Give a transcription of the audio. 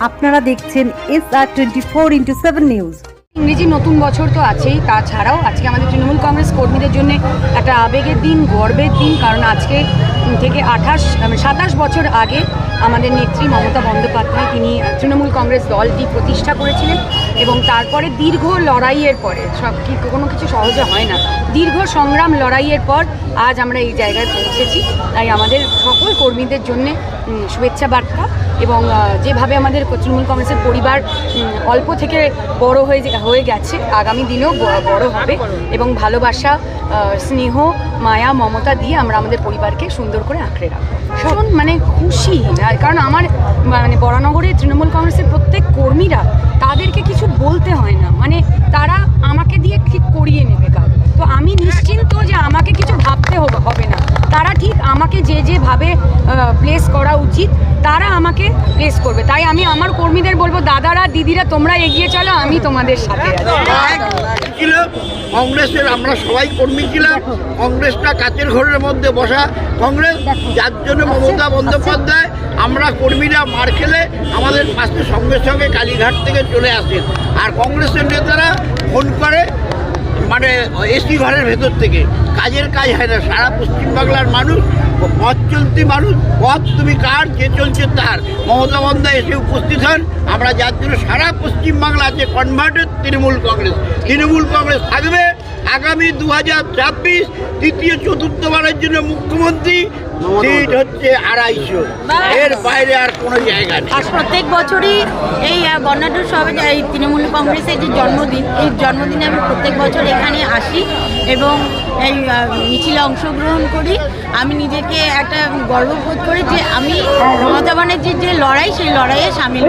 আপনারা দেখছেন S R twenty four into seven news ইংরেজি নতুন বছর তো আছেই, তাছাড়াও আজকে আমাদের তৃণমূল কংগ্রেস কর্মীদের জন্য একটা আবেগের দিন, গর্বের দিন, কারণ আজকে থেকে আঠাশ সাতাশ বছর আগে আমাদের নেত্রী মমতা বন্দ্যোপাধ্যায় তিনি তৃণমূল কংগ্রেস দলটি প্রতিষ্ঠা করেছিলেন এবং তারপরে দীর্ঘ লড়াইয়ের পরে, সব কি কোনো কিছু সহজে হয় না, দীর্ঘ সংগ্রাম লড়াইয়ের পর আজ আমরা এই জায়গায় পৌঁছেছি। তাই আমাদের সকল কর্মীদের জন্যে শুভেচ্ছা বার্তা এবং যেভাবে আমাদের তৃণমূল কংগ্রেসের পরিবার অল্প থেকে বড় হয়ে হয়ে গেছে, আগামী দিনেও বড় হবে এবং ভালোবাসা স্নেহ, মায়া, মমতা দিয়ে আমরা আমাদের পরিবারকে সুন্দর করে আঁকড়ে রাখব ভীষণ মানে খুশি কারণ আমার মানে বরানগরের তৃণমূল কংগ্রেসের প্রত্যেক কর্মীরা তাদেরকে কিছু বলতে হয় না। মানে তারা আমাকে দিয়ে ঠিক করিয়ে নেবে কাজ তো আমি নিশ্চিন্ত যে আমাকে কিছু ভাবতে হবে হবে না তারা ঠিক আমাকে যে যেভাবে প্লেস করা উচিত, তারা আমাকে প্লেস করবে। তাই আমি আমার কর্মীদের বলব, দাদারা, দিদিরা, তোমরা এগিয়ে চলো, আমি তোমাদের সাথে কংগ্রেসের আমরা সবাই কর্মী ছিলাম, কংগ্রেসটা কাচের ঘরের মধ্যে বসা কংগ্রেস, যার জন্য মমতা বন্দ্যোপাধ্যায়, আমরা কর্মীরা মার খেলে আমাদের পাশে সঙ্গে সঙ্গে কালীঘাট থেকে চলে আসেন। আর কংগ্রেসের নেতারা ফোন করে মানে এসি ঘরের ভেতর থেকে। কাজের কাজ হয় না। সারা পশ্চিমবাংলার মানুষ, পথ চলতি মানুষ, পথ তুমি কার যে চলছে তার। মমতা বন্দা এসে উপস্থিত হন। আমরা যার জন্য সারা পশ্চিমবাংলা আছে কনভার্টেড তৃণমূল কংগ্রেস। তৃণমূল কংগ্রেস থাকবে। আগামী দু হাজার ছাব্বিশ তৃতীয় চতুর্থবারের জন্য মুখ্যমন্ত্রী সিট হচ্ছে আড়াইশো। এর বাইরে আর কোনো জায়গা নেই। আর প্রত্যেক বছরই এই বর্ণাঢ্য সবে এই তৃণমূল কংগ্রেসের যে জন্মদিন এই জন্মদিনে আমি প্রত্যেক বছর এখানে আসি এবং এই মিছিলে অংশগ্রহণ করি। আমি নিজেকে একটা গর্ববোধ করি যে আমি মমতা ব্যানার্জির যে লড়াই সেই লড়াইয়ে সামিল